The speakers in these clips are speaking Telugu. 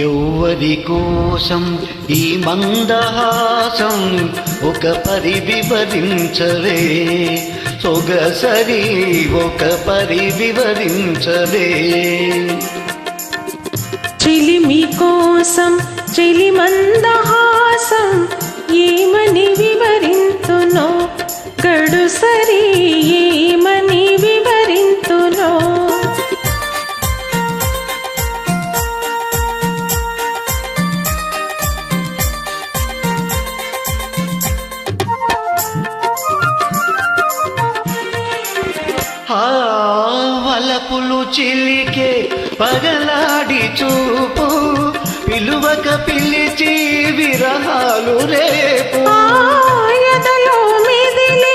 ఎవ్వరి కోసం ఈ మందహాసం ఒక పరి వివరించవే సొగసరి ఒక పరి వివరించవే చిలిమి కోసం చిలి మందహాసం ఏమని వివరింతునో? గడుసరి ఏమని ఆ వలపులు చిలికే పగలాడి చూపు. పిలువక పిలిచి విరహాలు రేపు. ఆయదలో మెదిలే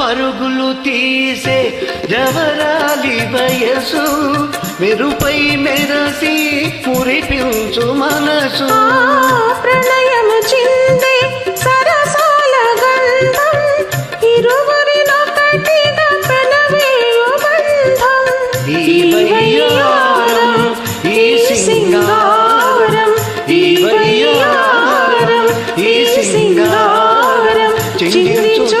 పరుగులు తీసే జవరాలి వయసు మెరుపై మెరసి మురిపించు మనసు. ప్రణయము చిందే సరసాల గంధం బంధం. ఈ సింగారం, ఈ వయ్యారం, ఈ సింగారం, చిందించు